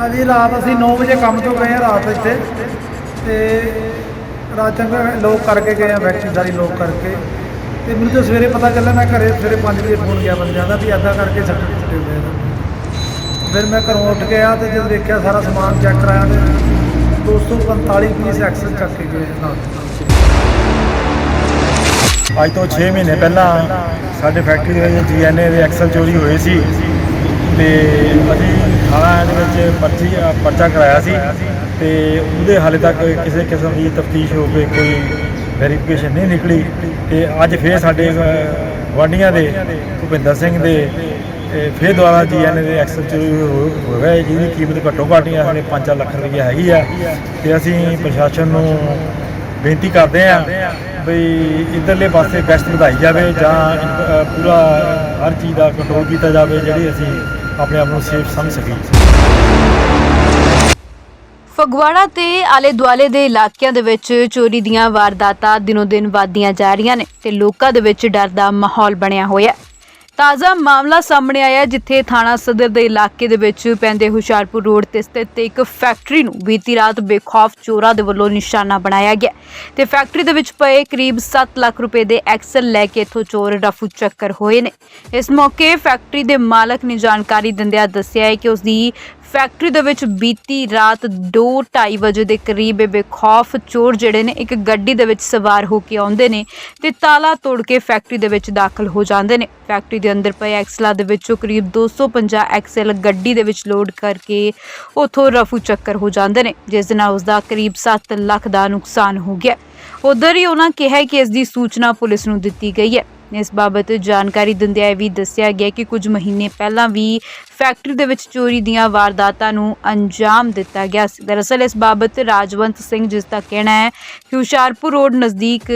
ਭਾਜੀ ਰਾਤ ਅਸੀਂ 9 ਵਜੇ ਕੰਮ ਤੋਂ ਗਏ ਆ ਰਾਤ ਇੱਥੇ ਤੇ ਰਾਤ ਚੰਗਾ ਲੋਕ ਕਰਕੇ ਗਏ ਆ ਫੈਕਟਰੀ ਸਾਰੀ ਲੋਕ ਕਰਕੇ। ਤੇ ਮੈਨੂੰ ਤਾਂ ਸਵੇਰੇ ਪਤਾ ਚੱਲਿਆ, ਮੈਂ ਘਰੇ ਸਵੇਰੇ 5 ਵਜੇ ਫੋਨ ਗਿਆ ਬੰਦਿਆਂ ਦਾ ਵੀ ਅੱਧਾ ਕਰਕੇ ਸੱਟੇ ਟੁੱਟੇ ਹੋਏ ਆ। ਫਿਰ ਮੈਂ ਘਰੋਂ ਉੱਠ ਗਿਆ ਤੇ ਜਦ ਦੇਖਿਆ ਸਾਰਾ ਸਮਾਨ ਚੈੱਕ ਕਰਾਇਆ ਤੇ 245 ਪੀਸ ਐਕਸਲ ਕਰਕੇ ਗਏ ਨਾਲ। ਅੱਜ ਤੋਂ 6 ਮਹੀਨੇ ਪਹਿਲਾਂ ਸਾਡੇ ਫੈਕਟਰੀ ਦੇ ਵਿੱਚ ਜੀਐਨਏ ਦੇ ਐਕਸਲ ਚੋਰੀ ਹੋਏ ਸੀ ਤੇ ਅਸੀਂ ਥਾਣਾ ਇਹਦੇ ਵਿੱਚ ਪਰਚੀ ਪਰਚਾ ਕਰਾਇਆ ਸੀ ਤੇ ਉਹਦੇ ਹਾਲੇ ਤੱਕ ਕਿਸੇ ਕਿਸਮ ਦੀ ਤਫਤੀਸ਼ ਹੋ ਕੇ ਕੋਈ ਵੈਰੀਫਿਕੇਸ਼ਨ ਨਹੀਂ ਨਿਕਲੀ ਤੇ ਅੱਜ ਫੇਰ ਸਾਡੇ ਗਵਾਂਡੀਆਂ ਦੇ, ਭੁਪਿੰਦਰ ਸਿੰਘ ਦੇ ਇਹ ਫੇਰ ਦੁਆਰਾ ਜੀਐਨਏ ਦੇ ਐਕਸਲ 'ਚ ਹੋ ਹੋ ਗਏ ਜਿਹਦੀ ਕੀਮਤ ਘੱਟੋ ਘੱਟ ਹੀ ਸਾਡੇ 5 ਲੱਖ ਰੁਪਏ ਹੈਗੀ ਆ। ਤੇ ਅਸੀਂ ਪ੍ਰਸ਼ਾਸਨ ਨੂੰ ਬੇਨਤੀ ਕਰਦੇ ਆ ਬਈ ਇਧਰਲੇ ਪਾਸੇ ਬੈਸਟ ਵਧਾਈ ਜਾਵੇ ਜਾਂ ਪੂਰਾ ਹਰ ਚੀਜ਼ ਦਾ ਕੰਟਰੋਲ ਕੀਤਾ ਜਾਵੇ, ਜਿਹੜੀ ਅਸੀਂ ਆਪਣੇ ਆਪ ਨੂੰ ਸੇਫ ਸਮਝ ਸਕੀਏ ਫਗਵਾੜਾ ਤੇ ਆਲੇ ਦੁਆਲੇ ਦੇ ਇਲਾਕਿਆਂ ਦੇ ਵਿੱਚ ਚੋਰੀ ਦੀਆਂ ਵਾਰਦਾਤਾਂ ਦਿਨੋ ਦਿਨ ਵਧਦੀਆਂ ਜਾ ਰਹੀਆਂ ਨੇ ਤੇ ਲੋਕਾਂ ਦੇ ਵਿੱਚ ਡਰ ਦਾ ਮਾਹੌਲ ਬਣਿਆ ਹੋਇਆ ਹੈ। ਤਾਜ਼ਾ ਮਾਮਲਾ ਸਾਹਮਣੇ ਆਇਆ ਜਿੱਥੇ ਥਾਣਾ ਸਦਰ ਦੇ ਇਲਾਕੇ ਦੇ ਵਿੱਚ ਪੈਂਦੇ ਹੁਸ਼ਿਆਰਪੁਰ ਰੋਡ ਤੇ ਸਥਿਤ ਇੱਕ ਫੈਕਟਰੀ ਨੂੰ ਬੀਤੀ ਰਾਤ ਬੇਖੌਫ ਚੋਰਾਂ ਦੇ ਵੱਲੋਂ ਨਿਸ਼ਾਨਾ ਬਣਾਇਆ ਗਿਆ ਤੇ ਫੈਕਟਰੀ ਦੇ ਵਿੱਚ ਪਏ ਕਰੀਬ 7 ਲੱਖ ਰੁਪਏ ਦੇ ਐਕਸਲ ਲੈ ਕੇ ਇੱਥੋਂ ਚੋਰ ਰਫੂ ਚੱਕਰ ਹੋਏ ਨੇ। ਇਸ ਮੌਕੇ ਫੈਕਟਰੀ ਦੇ ਮਾਲਕ ਨੇ ਜਾਣਕਾਰੀ ਦਿੰਦਿਆਂ ਦੱਸਿਆ ਹੈ ਕਿ ਉਸ ਦੀ ਫੈਕਟਰੀ ਦੇ ਵਿੱਚ ਬੀਤੀ ਰਾਤ 2:30 ਵਜੇ ਦੇ ਕਰੀਬ ਇਹ ਬੇਖੌਫ ਚੋਰ ਜਿਹੜੇ ਨੇ ਇੱਕ ਗੱਡੀ ਦੇ ਵਿੱਚ ਸਵਾਰ ਹੋ ਕੇ ਆਉਂਦੇ ਨੇ ਤੇ ਤਾਲਾ ਤੋੜ ਕੇ ਫੈਕਟਰੀ ਦੇ ਵਿੱਚ ਦਾਖਲ ਹੋ ਜਾਂਦੇ ਨੇ। ਫੈਕਟਰੀ ਦੇ ਅੰਦਰ ਪਏ ਐਕਸਲਾ ਦੇ ਵਿੱਚੋਂ ਕਰੀਬ 250 ਐਕਸਲ ਗੱਡੀ ਦੇ ਵਿੱਚ ਲੋਡ ਕਰਕੇ ਉਥੋਂ ਰਫੂ ਚੱਕਰ ਹੋ ਜਾਂਦੇ ਨੇ, ਜਿਸ ਦੇ ਨਾਲ ਉਸ ਦਾ ਕਰੀਬ 7 ਲੱਖ ਦਾ ਨੁਕਸਾਨ ਹੋ ਗਿਆ। ਉਧਰ ਹੀ ਉਹਨਾਂ ਕਿਹਾ ਕਿ ਇਸ ਦੀ ਸੂਚਨਾ ਪੁਲਿਸ ਨੂੰ ਦਿੱਤੀ ਗਈ ਹੈ। ਇਸ ਬਾਬਤ ਜਾਣਕਾਰੀ ਦਿੰਦਿਆਂ ਇਹ ਵੀ ਦੱਸਿਆ ਗਿਆ ਕਿ ਕੁਝ ਮਹੀਨੇ ਪਹਿਲਾਂ ਵੀ ਫੈਕਟਰੀ ਦੇ ਵਿੱਚ ਚੋਰੀ ਦੀਆਂ ਵਾਰਦਾਤਾਂ ਨੂੰ ਅੰਜਾਮ ਦਿੱਤਾ ਗਿਆ ਸੀ। ਦਰਅਸਲ, ਇਸ ਬਾਬਤ ਰਾਜਵੰਤ ਸਿੰਘ, ਜਿਸ ਦਾ ਕਹਿਣਾ ਹੈ ਕਿ ਹੁਸ਼ਿਆਰਪੁਰ ਰੋਡ ਨਜ਼ਦੀਕ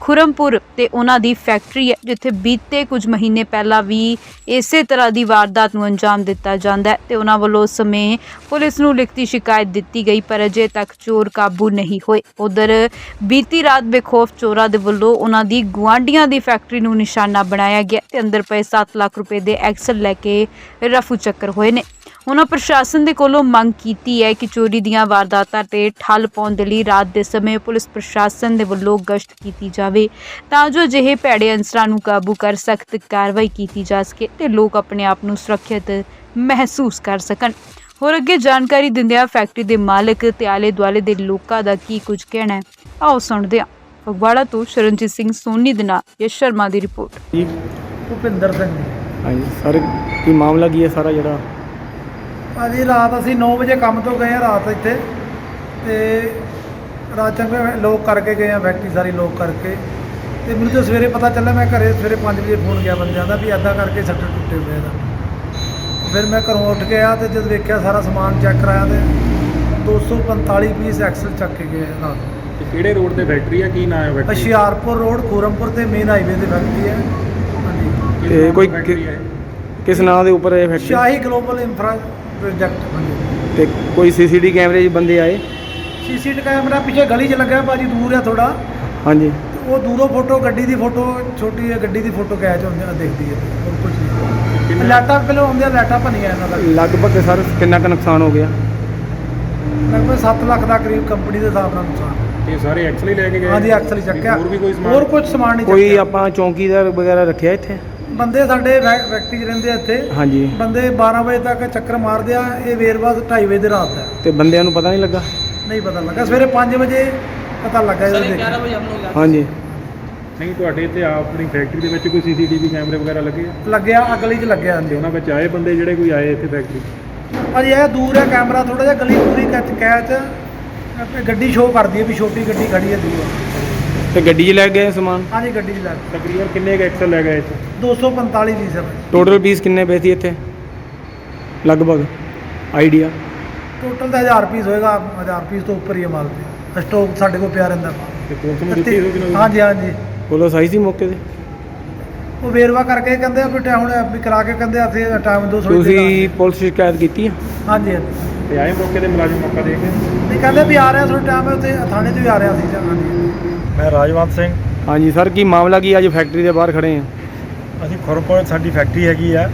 ਖੁਰਮਪੁਰ ਤੇ ਉਹਨਾਂ ਦੀ ਫੈਕਟਰੀ ਹੈ, ਜਿੱਥੇ ਬੀਤੇ ਕੁਝ ਮਹੀਨੇ ਪਹਿਲਾਂ ਵੀ ਇਸੇ ਤਰ੍ਹਾਂ ਦੀ ਵਾਰਦਾਤ ਨੂੰ ਅੰਜਾਮ ਦਿੱਤਾ ਜਾਂਦਾ ਹੈ ਤੇ ਉਹਨਾਂ ਵੱਲੋਂ ਉਸ ਸਮੇਂ ਪੁਲਿਸ ਨੂੰ ਲਿਖਤੀ ਸ਼ਿਕਾਇਤ ਦਿੱਤੀ ਗਈ, ਪਰ ਅਜੇ ਤੱਕ ਚੋਰ ਕਾਬੂ ਨਹੀਂ ਹੋਏ। ਉਧਰ, ਬੀਤੀ ਰਾਤ ਬੇਖੌਫ ਚੋਰਾਂ ਦੇ ਵੱਲੋਂ ਉਹਨਾਂ ਦੀ ਗੁਆਂਢੀਆਂ ਦੀ ਫੈਕਟਰੀ ਨੂੰ ਨਿਸ਼ਾਨਾ ਬਣਾਇਆ ਗਿਆ ਤੇ ਅੰਦਰ ਪਏ 7 ਲੱਖ ਰੁਪਏ ਦੇ ਐਕਸਲ ਲੈ ਕੇ ਰਫੂ ਚੱਕਰ ਹੋਏ ਨੇ। ਉਹਨਾਂ ਪ੍ਰਸ਼ਾਸਨ ਦੇ ਕੋਲੋਂ ਮੰਗ ਕੀਤੀ ਹੈ ਕਿ ਚੋਰੀ ਦੀਆਂ ਵਾਰਦਾਤਾਂ ਤੇ ਠੱਲ ਪਾਉਣ ਦੇ ਲਈ ਰਾਤ ਦੇ ਸਮੇਂ ਪੁਲਿਸ ਪ੍ਰਸ਼ਾਸਨ ਦੇ ਵੱਲੋਂ ਗਸ਼ਤ ਕੀਤੀ ਜਾਵੇ ਤਾਂ ਜੋ ਅਜਿਹੇ ਭੈੜੇ ਅੰਸਰਾਂ ਨੂੰ ਕਾਬੂ ਕਰ ਸਖਤ ਕਾਰਵਾਈ ਕੀਤੀ ਜਾ ਸਕੇ ਤੇ ਲੋਕ ਆਪਣੇ ਆਪ ਨੂੰ ਸੁਰੱਖਿਅਤ ਮਹਿਸੂਸ ਕਰ ਸਕਣ। ਹੋਰ ਅੱਗੇ ਜਾਣਕਾਰੀ ਦਿੰਦਿਆਂ ਫੈਕਟਰੀ ਦੇ ਮਾਲਕ ਤੇ ਆਲੇ ਦੁਆਲੇ ਦੇ ਲੋਕਾਂ ਦਾ ਕੀ ਕੁਝ ਕਹਿਣਾ ਹੈ, ਆਓ ਸੁਣਦੇ ਹਾਂ। ਫਗਵਾੜਾ ਤੋਂ ਸ਼ਰਨਜੀਤ ਸਿੰਘ ਸੋਨੀ ਦੇ ਨਾਲ ਯਸ਼ ਸ਼ਰਮਾ ਦੀ ਰਿਪੋਰਟ। ਭੁਪਿੰਦਰ ਸਿੰਘ। ਹਾਂਜੀ। ਸਰ ਕੀ ਮਾਮਲਾ ਕੀ ਹੈ ਸਾਰਾ ਜਿਹੜਾ? ਭਾਜੀ ਰਾਤ ਅਸੀਂ 9 ਵਜੇ ਕੰਮ ਤੋਂ ਗਏ ਆ ਰਾਤ ਇੱਥੇ। ਤੇ ਰਾਤ ਚੰਗਾ ਲੋਕ ਕਰਕੇ ਗਏ ਆ ਫੈਕਟਰੀ ਸਾਰੀ ਲੋਕ ਕਰਕੇ। ਤੇ ਮੈਨੂੰ ਤਾਂ ਸਵੇਰੇ ਪਤਾ ਚੱਲਿਆ ਮੈਂ ਘਰੇ ਸਵੇਰੇ 5 ਵਜੇ ਫੋਨ ਗਿਆ ਬੰਦਿਆਂ ਦਾ ਵੀ ਅੱਧਾ ਕਰਕੇ ਸੱਟ ਟੁੱਟੇ ਹੋਏ ਦਾ ਫਿਰ ਮੈਂ ਘਰੋਂ ਉੱਠ ਗਿਆ ਤੇ ਜਦ ਦੇਖਿਆ ਸਾਰਾ ਸਮਾਨ ਚੈੱਕ ਕਰਾਇਆ ਤੇ 245 ਪੀਸ ਐਕਸਲ ਚੱਕ ਕੇ ਗਏ ਰਾਤ। ਤੇ ਕਿਹੜੇ ਰੋਡ ਤੇ ਫੈਕਟਰੀ ਆ? ਕੀ ਨਾਮ ਹੈ ਫੈਕਟਰੀ ਹੁਸ਼ਿਆਰਪੁਰ ਰੋਡ ਖੂਰਮਪੁਰ ਤੇ ਮੇਨ ਹਾਈਵੇ ਤੇ ਫੈਕਟਰੀ ਹੈ ਤੇ ਕੋਈ ਕਿਸ ਨਾਂ ਦੇ ਉੱਪਰ ਇਹ factory? Shahi global infra project ਤੇ ਕੋਈ ਸੀਸੀਟੀ ਕੈਮਰੇ 'ਚ ਬੰਦੇ ਆਏ? ਸੀਸੀਟੀ ਕੈਮਰਾ ਪਿੱਛੇ ਗਲੀ 'ਚ ਲੱਗਾ ਭਾਜੀ ਦੂਰ ਆ ਥੋੜਾ ਹਾਂਜੀ। ਉਹ ਦੂਰੋਂ ਫੋਟੋ ਗੱਡੀ ਦੀ ਫੋਟੋ ਛੋਟੀ ਹੈ ਗੱਡੀ ਦੀ ਫੋਟੋ ਕੈਚ ਹੁੰਦੀ ਆ ਦਿਖਦੀ ਹੈ ਹੋਰ ਕੁਝ ਨਹੀਂ। ਲੈਟਾਂ ਪਹਿਲਾਂ ਹੁੰਦੀਆਂ ਲੈਟਾਂ ਭੰਨੀਆਂ ਇਹਨਾਂ ਦਾ। ਲਗਭਗ ਸਰ ਕਿੰਨਾ ਕੁ ਨੁਕਸਾਨ ਹੋ ਗਿਆ? ਲਗਭਗ 7 ਲੱਖ ਦਾ ਕਰੀਬ ਕੰਪਨੀ ਦੇ ਹਿਸਾਬ ਨਾਲ ਨੁਕਸਾਨ। ਇਹ ਸਾਰੇ ਐਕਸਲ ਹੀ ਲੈ ਕੇ ਗਏ? ਹਾਂਜੀ ਐਕਸਲ ਚੱਕਿਆ। ਹੋਰ ਵੀ ਕੋਈ ਸਮਾਨ? ਹੋਰ ਕੁਝ ਸਮਾਨ ਨਹੀਂ ਕੋਈ ਚੱਕਿਆ। ਆਪਾਂ ਚੌਂਕੀਦਾਰ ਵਗੈਰਾ ਰੱਖਿਆ ਇੱਥੇ? ਬੰਦੇ ਸਾਡੇ ਫੈ- ਫੈਕਟਰੀ 'ਚ ਰਹਿੰਦੇ ਆ ਇੱਥੇ। ਹਾਂਜੀ। ਬੰਦੇ 12 ਵਜੇ ਤੱਕ ਚੱਕਰ ਮਾਰਦੇ ਆ ਇਹ ਵੇਰਵਾ 2:30 ਵਜੇ ਦੀ ਰਾਤ ਦਾ ਤੇ ਬੰਦਿਆਂ ਨੂੰ ਪਤਾ ਨਹੀਂ ਲੱਗਾ? ਨਹੀਂ ਪਤਾ ਲੱਗਾ। ਸਵੇਰੇ 5 ਵਜੇ ਪਤਾ ਲੱਗਾ ਜਦੋਂ ਦੇਖਿਆ। ਹਾਂਜੀ। ਨਹੀਂ ਤੁਹਾਡੇ ਇੱਥੇ ਆਪਣੀ ਫੈਕਟਰੀ ਦੇ ਵਿੱਚ ਕੋਈ ਸੀਸੀਟੀਵੀ ਕੈਮਰੇ ਵਗੈਰਾ ਲੱਗੇ ਆ? ਲੱਗਿਆ ਅਗਲੀ 'ਚ ਲੱਗਿਆ ਤੇ ਅੰਦੇ ਉਹਨਾਂ ਵਿੱਚ ਆਏ ਬੰਦੇ ਜਿਹੜੇ ਕੋਈ ਆਏ ਇੱਥੇ ਫੈਕਟਰੀ ਭਾਜੀ ਇਹ ਦੂਰ ਹੈ ਕੈਮਰਾ ਥੋੜਾ ਜਿਹਾ ਗਲੀ ਪੂਰੀ ਕੱਚ ਕੈਚ। ਆਪੇ ਗੱਡੀ ਸ਼ੋਅ ਕਰਦੀ ਹੈ ਵੀ ਛੋਟੀ ਗੱਡੀ ਖੜੀ ਹੈ ਦੂਰ। ਤੇ ਗੱਡੀ 'ਚ ਲੈ ਗਏ ਸਮਾਨ? ਹਾਂਜੀ ਗੱਡੀ 'ਚ ਲੱਗ ਤਕਰੀਬਨ ਕਿੰਨੇ ਕੁ ਐਕਸਲ ਲੈ ਗਏ ਇੱਥੇ? 245 ਦੀ ਸਰ। ਟੋਟਲ ਪੀਸ ਕਿੰਨੇ ਪਏ ਸੀ ਇੱਥੇ? ਲਗਭਗ ਆਈਡੀਆ ਟੋਟਲ ਤਾਂ 1000 ਪੀਸ ਹੋਏਗਾ 1000 ਪੀਸ ਤੋਂ ਉੱਪਰ ਹੀ ਹੈ ਮਾਲ ਤੇ। ਸਟਾਕ ਸਾਡੇ ਕੋਲ ਪਿਆ ਰਹਿੰਦਾ। ਤੇ ਪੁਲਿਸ ਨੂੰ ਦਿੱਤੀ ਹੋਈ ਕਿ ਹਾਂਜੀ ਹਾਂਜੀ। ਪੁਲਿਸ ਆਈ ਸੀ ਮੌਕੇ ਤੇ? ਉਹ ਵੇਰਵਾ ਕਰਕੇ ਕਹਿੰਦੇ ਆ ਵੀ ਟਾਈਮ ਹੁਣ ਵੀ ਕਰਾ ਕੇ ਕਹਿੰਦੇ ਆ ਅਸੀਂ ਟਾਈਮ ਦੋ ਥੋੜੀ ਤੁਸੀਂ ਪੁਲਿਸ ਸ਼ਿਕਾਇਤ ਕੀਤੀ ਆ? ਹਾਂਜੀ ਹਾਂਜੀ। ਤੇ ਆਏ ਮੌਕੇ ਤੇ ਮੁਲਾਜ਼ਮ ਮੌਕਾ ਦੇ ਕੇ ਨਹੀਂ ਕਹਿੰਦੇ ਵੀ ਆ ਰਿਹਾ ਥੋੜਾ ਟਾਈਮ ਉੱਥੇ ਥਾਣੇ 'ਚ ਵੀ ਆ ਰਿਹਾ ਸੀ ਜਾਂ ਹਾਂਜੀ। ਮੈਂ ਰਾਜਵੰਤ ਸਿੰਘ। ਹਾਂਜੀ ਸਰ ਕੀ ਮਾਮਲਾ ਕੀ ਅੱਜ ਫੈਕਟਰੀ ਦੇ ਬਾਹਰ ਖੜੇ ਆ ਅਸੀਂ ਖੁਰਪੁਰ ਸਾਡੀ ਫੈਕਟਰੀ ਹੈਗੀ ਆ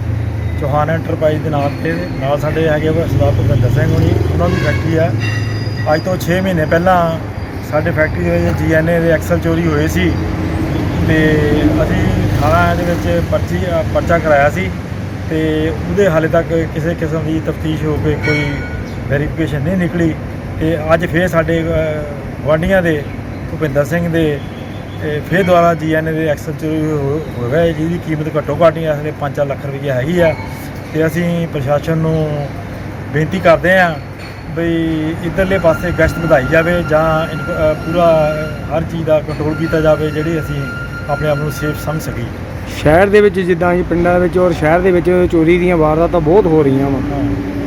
ਚੌਹਾਨ ਐਂਟਰਪ੍ਰਾਈਜ਼ ਦੇ ਨਾਮ ਤੇ ਨਾਲ ਸਾਡੇ ਹੈਗੇ ਵਾ ਸਰਦਾਰ ਭੁਪਿੰਦਰ ਸਿੰਘ ਹੋਣੀ ਉਹਨਾਂ ਦੀ ਫੈਕਟਰੀ ਆ। ਅੱਜ ਤੋਂ 6 ਮਹੀਨੇ ਪਹਿਲਾਂ ਸਾਡੇ ਫੈਕਟਰੀ ਦੇ ਵਿੱਚ ਜੀਐਨਏ ਦੇ ਐਕਸਲ ਚੋਰੀ ਹੋਏ ਸੀ ਤੇ ਅਸੀਂ ਥਾਣਾ ਦੇ ਵਿੱਚ ਪਰਚੀ ਪਰਚਾ ਕਰਾਇਆ ਸੀ ਤੇ ਉਹਦੇ ਹਾਲੇ ਤੱਕ ਕਿਸੇ ਕਿਸਮ ਦੀ ਤਫਤੀਸ਼ ਹੋ ਕੇ ਕੋਈ ਵੈਰੀਫਿਕੇਸ਼ਨ ਨਹੀਂ ਨਿਕਲੀ ਤੇ ਅੱਜ ਫੇਰ ਸਾਡੇ ਗੁਆਂਢੀਆਂ ਦੇ ਭੁਪਿੰਦਰ ਸਿੰਘ ਦੇ ਫੇਰ ਦੁਆਰਾ ਜੀਐਨਏ ਦੇ ਐਕਸਲ ਚੋਰੀ ਹੋ ਹੋ ਗਏ ਜਿਹਦੀ ਕੀਮਤ ਘੱਟੋ ਘੱਟ ਹੀ ਅਸਲੇ 5 ਲੱਖ ਰੁਪਏ ਹੈਗੀ ਆ। ਤੇ ਅਸੀਂ ਪ੍ਰਸ਼ਾਸਨ ਨੂੰ ਬੇਨਤੀ ਕਰਦੇ ਹਾਂ ਬਈ ਇਧਰਲੇ ਪਾਸੇ ਗਸ਼ਤ ਵਧਾਈ ਜਾਵੇ ਜਾਂ ਪੂਰਾ ਹਰ ਚੀਜ਼ ਦਾ ਕੰਟਰੋਲ ਕੀਤਾ ਜਾਵੇ ਜਿਹੜੀ ਅਸੀਂ ਆਪਣੇ ਆਪ ਨੂੰ ਸੇਫ ਸਮਝ ਸਕੀਏ। ਸ਼ਹਿਰ ਦੇ ਵਿੱਚ ਜਿੱਦਾਂ ਕਿ ਪਿੰਡਾਂ ਦੇ ਵਿੱਚ ਔਰ ਸ਼ਹਿਰ ਦੇ ਵਿੱਚ ਚੋਰੀ ਦੀਆਂ ਵਾਰਦਾਤਾਂ ਬਹੁਤ ਹੋ ਰਹੀਆਂ ਵਾ।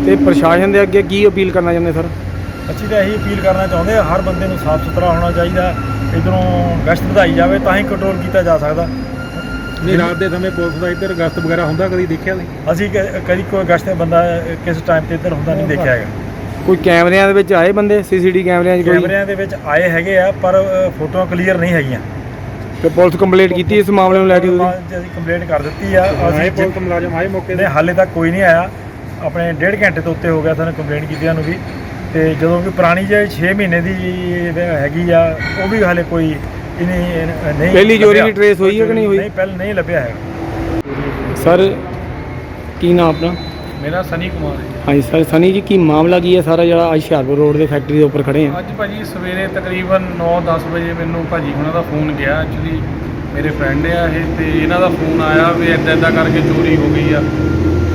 ਤੇ ਪ੍ਰਸ਼ਾਸਨ ਦੇ ਅੱਗੇ ਕੀ ਅਪੀਲ ਕਰਨਾ ਚਾਹੁੰਦੇ ਸਰ? ਅਸੀਂ ਤਾਂ ਇਹੀ ਅਪੀਲ ਕਰਨਾ ਚਾਹੁੰਦੇ ਹਾਂ ਹਰ ਬੰਦੇ ਨੂੰ ਸਾਫ਼ ਸੁਥਰਾ ਹੋਣਾ ਚਾਹੀਦਾ ਇਧਰੋਂ ਗਸ਼ਤ ਵਧਾਈ ਜਾਵੇ ਤਾਂ ਹੀ ਕੰਟਰੋਲ ਕੀਤਾ ਜਾ ਸਕਦਾ। ਨਹੀਂ ਰਾਤ ਦੇ ਸਮੇਂ ਪੁਲਿਸ ਦਾ ਇੱਧਰ ਗਸ਼ਤ ਵਗੈਰਾ ਹੁੰਦਾ ਕਦੀ ਦੇਖਿਆ ਨਹੀਂ ਅਸੀਂ ਕਦੀ ਕੋਈ ਗਸ਼ਤ ਬੰਦਾ ਕਿਸ ਟਾਈਮ ਤੇ ਇੱਧਰ ਹੁੰਦਾ ਨਹੀਂ ਦੇਖਿਆ ਹੈਗਾ। ਕੋਈ ਕੈਮਰਿਆਂ ਦੇ ਵਿੱਚ ਆਏ ਬੰਦੇ? ਸੀਸੀਟੀ ਕੈਮਰਿਆਂ 'ਚ ਕੋਈ? ਕੈਮਰਿਆਂ ਦੇ ਵਿੱਚ ਆਏ ਹੈਗੇ ਆ ਪਰ ਫੋਟੋਆਂ ਕਲੀਅਰ ਨਹੀਂ ਹੈਗੀਆਂ। ਤੇ ਪੁਲਿਸ ਕੰਪਲੇਂਟ ਕੀਤੀ ਇਸ ਮਾਮਲੇ ਨੂੰ ਲੈ ਕੇ ਤੁਸੀਂ? ਅਸੀਂ ਕੰਪਲੇਂਟ ਕਰ ਦਿੱਤੀ ਆ ਆਏ ਅਸੀਂ ਪੁਲਿਸ ਮੁਲਾਜ਼ਮ ਆਏ ਮੌਕੇ ਤੇ? ਹਾਲੇ ਤੱਕ ਕੋਈ ਨਹੀਂ ਆਇਆ। ਆਪਣੇ ਡੇਢ ਘੰਟੇ ਤੋਂ ਉੱਤੇ ਹੋ ਗਿਆ ਸਾਨੂੰ ਕੰਪਲੇਂਟ ਕੀਤਿਆਂ ਨੂੰ ਵੀ। ਤੇ ਜਦੋਂ ਕਿ ਪੁਰਾਣੀ ਜੇ 6 ਮਹੀਨੇ ਦੀ ਹੈਗੀ ਆ ਉਹ ਵੀ ਹਾਲੇ ਕੋਈ ਇਹਨੇ ਨਹੀਂ ਪਹਿਲੀ ਚੋਰੀ। ਦੀ trace ਹੋਈ ਹੈ ਕਿ ਨਹੀਂ ਹੋਈ? ਨਹੀਂ ਪਹਿਲ ਨਹੀਂ ਲੱਭਿਆ ਹੈਗਾ। ਸਰ ਕੀ ਨਾਮ ਆਪਣਾ? ਮੇਰਾ ਸਨੀ ਕੁਮਾਰ ਹੈ। ਹਾਂਜੀ ਸਰ ਸਨੀ ਜੀ ਕੀ ਮਾਮਲਾ ਕੀ ਹੈ ਸਾਰਾ ਜਿਹੜਾ ਅੱਜ ਹੁਸ਼ਿਆਰਪੁਰ ਰੋਡ ਦੇ ਫੈਕਟਰੀ ਦੇ ਉੱਪਰ ਖੜੇ ਆ? ਅੱਜ ਭਾਜੀ ਸਵੇਰੇ ਤਕਰੀਬਨ 9-10 ਵਜੇ ਮੈਨੂੰ ਭਾਜੀ ਹੁਣਾਂ ਦਾ ਫੋਨ ਗਿਆ। ਐਕਚੁਅਲੀ ਮੇਰੇ ਫਰੈਂਡ ਆ ਇਹ ਤੇ ਇਹਨਾਂ ਦਾ ਫੋਨ ਆਇਆ ਵੀ ਇੱਦਾਂ ਇੱਦਾਂ ਕਰਕੇ ਚੋਰੀ ਹੋ ਗਈ ਆ।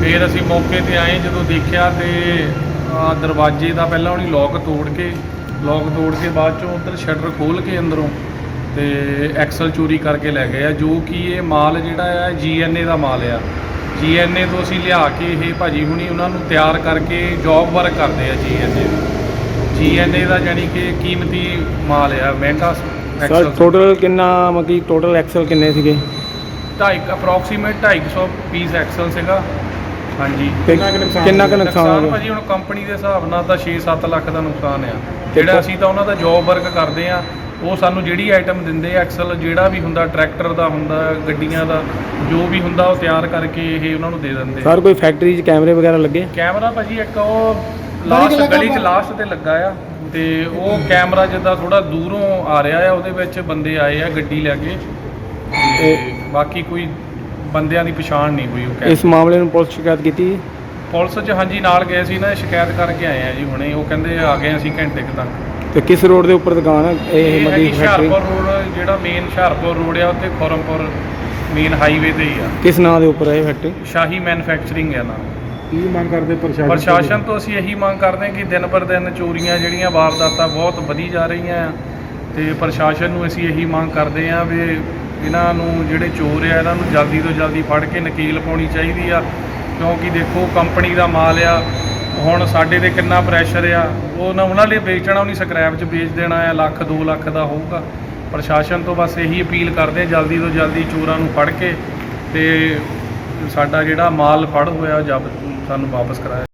ਫਿਰ ਅਸੀਂ ਮੌਕੇ ਤੇ ਆਏ ਜਦੋਂ ਦੇਖਿਆ ਤੇ ਆਹ ਦਰਵਾਜ਼ੇ ਦਾ ਪਹਿਲਾਂ ਉਹਨੇ ਲੋਕ ਤੋੜ ਕੇ ਲੋਕ ਤੋੜ ਕੇ ਬਾਅਦ ਚੋਂ ਉੱਧਰ ਸ਼ਟਰ ਖੋਲ ਕੇ ਅੰਦਰੋਂ ਤੇ ਐਕਸਲ ਚੋਰੀ ਕਰਕੇ ਲੈ ਗਏ ਆ ਜੋ ਕਿ ਇਹ ਮਾਲ ਜਿਹੜਾ ਆ ਜੀਐਨਏ ਦਾ ਮਾਲ ਆ। ਜੀਐਨਏ ਤੋਂ ਅਸੀਂ ਲਿਆ ਕੇ ਇਹ ਭਾਜੀ ਹੁਣੀ ਉਹਨਾਂ ਨੂੰ ਤਿਆਰ ਕਰਕੇ ਜੌਬ ਵਰਕ ਕਰਦੇ ਆ ਜੀਐਨਏ ਜੀਐਨਏ ਦਾ ਜਾਨੀ ਕਿ ਕੀਮਤੀ ਮਾਲ ਆ ਮਹਿੰਗਾ ਸਰ ਐਕਸਲ ਟੋਟਲ ਕਿੰਨਾ ਮਤਲਬ ਟੋਟਲ ਐਕਸਲ ਕਿੰਨੇ ਸੀਗੇ? ਢਾਈ ਅਪਰੋਕਸੀਮੇਟ 250 ਪੀਸ ਐਕਸਲ ਸੀਗਾ। ਹਾਂਜੀ। ਤੇ ਕਿੰਨਾ ਕੁ ਨੁਕਸਾਨ ਕਿੰਨਾ ਕੁ ਨੁਕਸਾਨ ਨੁਕਸਾਨ ਹੋ ਗਿਆ ਭਾਜੀ ਹੁਣ ਕੰਪਨੀ ਦੇ ਹਿਸਾਬ ਨਾਲ ਤਾਂ 6-7 ਲੱਖ ਦਾ ਨੁਕਸਾਨ ਆ। ਜਿਹੜਾ ਅਸੀਂ ਤਾਂ ਉਹਨਾਂ ਦਾ ਜੌਬ ਵਰਕ ਕਰਦੇ ਆ ਉਹ ਸਾਨੂੰ ਜਿਹੜੀ ਆਈਟਮ ਦਿੰਦੇ ਆ ਐਕਸਲ ਜਿਹੜਾ ਵੀ ਹੁੰਦਾ ਟਰੈਕਟਰ ਦਾ ਹੁੰਦਾ ਗੱਡੀਆਂ ਦਾ ਜੋ ਵੀ ਹੁੰਦਾ ਉਹ ਤਿਆਰ ਕਰਕੇ ਇਹ ਉਹਨਾਂ ਨੂੰ ਦੇ ਦਿੰਦੇ ਆ। ਸਰ ਕੋਈ ਫੈਕਟਰੀ 'ਚ ਕੈਮਰੇ ਵਗੈਰਾ ਲੱਗੇ? ਕੈਮਰਾ ਭਾਜੀ ਇੱਕ ਉਹ ਲਾਸਟ ਗਲੀ 'ਚ ਲਾਸਟ ਤੇ ਲੱਗਾ ਆ। ਤੇ ਉਹ ਕੈਮਰਾ ਜਿੱਦਾਂ ਥੋੜਾ ਦੂਰੋਂ ਆ ਰਿਹਾ ਆ ਉਹਦੇ ਵਿੱਚ ਬੰਦੇ ਆਏ ਆ ਗੱਡੀ ਲੈ ਕੇ। ਤੇ ਬਾਕੀ ਕੋਈ ਬੰਦਿਆਂ ਦੀ ਪਛਾਣ ਨਹੀਂ ਹੋਈ ਉਹ ਕੈਮਰੇ ਇਸ ਮਾਮਲੇ ਨੂੰ ਪੁਲਿਸ ਸ਼ਿਕਾਇਤ ਕੀਤੀ ਜੀ? ਪੁਲਿਸ 'ਚ ਹਾਂਜੀ ਨਾਲ ਗਏ ਸੀ ਨਾ ਸ਼ਿਕਾਇਤ ਕਰਕੇ ਆਏ ਆ ਜੀ ਹੁਣੇ ਉਹ ਕਹਿੰਦੇ ਆ ਗਏ ਅਸੀਂ ਘੰਟੇ ਕੁ ਤੱਕ। ਤੇ ਕਿਸ ਰੋਡ ਦੇ ਉੱਪਰ ਦੁਕਾਨ ਹੈ ਇਹ ਇਹ ਮੱਦੀ ਫੈਕਟਰੀ ਹੁਸ਼ਿਆਰਪੁਰ ਰੋਡ ਜਿਹੜਾ ਮੇਨ ਹੁਸ਼ਿਆਰਪੁਰ ਰੋਡ ਆ ਉੱਤੇ ਖੁਰਮਪੁਰ ਮੇਨ ਹਾਈਵੇ ਤੇ ਹੀ ਆ। ਕਿਸ ਨਾਂ ਦੇ ਉੱਪਰ ਹੈ ਇਹ ਫੈਕਟਰੀ ਸ਼ਾਹੀ ਮੈਨੂਫੈਕਚਰਿੰਗ ਹੈ ਨਾ। ਕੀ ਮੰਗ ਕਰਦੇ ਪ੍ਰਸ਼ਾਸਨ? ਪ੍ਰਸ਼ਾਸਨ ਤੋਂ ਅਸੀਂ ਇਹੀ ਮੰਗ ਕਰਦੇ ਹਾਂ ਕਿ ਦਿਨ ਪਰ ਦਿਨ ਚੋਰੀਆਂ ਜਿਹੜੀਆਂ ਵਾਰਦਾਤਾਂ ਬਹੁਤ ਵਧੀ ਜਾ ਰਹੀਆਂ ਆ ਤੇ ਪ੍ਰਸ਼ਾਸਨ ਨੂੰ ਅਸੀਂ ਇਹੀ ਮੰਗ ਕਰਦੇ ਹਾਂ ਵੀ ਇਹਨਾਂ ਨੂੰ ਜਿਹੜੇ ਚੋਰ ਆ, ਇਹਨਾਂ ਨੂੰ ਜਲਦੀ ਤੋਂ ਜਲਦੀ ਫੜ ਕੇ ਨਕੀਲ ਪਾਉਣੀ ਚਾਹੀਦੀ ਆ। ਕਿਉਂਕਿ ਦੇਖੋ, ਕੰਪਨੀ ਦਾ ਮਾਲ ਆ, ਹੁਣ ਸਾਡੇ ਤੇ ਕਿੰਨਾ ਪ੍ਰੈਸ਼ਰ ਆ। ਉਹ ਨਾ ਉਹਨਾਂ ਲਈ ਵੇਚਣਾ, ਉਹਨੀ ਸਕ੍ਰੈਪ 'ਚ ਵੇਚ ਦੇਣਾ ਆ, ਲੱਖ 2 ਲੱਖ ਦਾ ਹੋਊਗਾ। ਪ੍ਰਸ਼ਾਸਨ ਤੋਂ ਬਸ ਇਹੀ ਅਪੀਲ ਕਰਦੇ ਹਾਂ ਜਲਦੀ ਤੋਂ ਜਲਦੀ ਚੋਰਾਂ ਨੂੰ ਫੜ ਕੇ ਤੇ ਸਾਡਾ ਜਿਹੜਾ ਮਾਲ ਫੜ ਹੋਇਆ, ਜਬ ਸਾਨੂੰ ਵਾਪਸ ਕਰਾਇਆ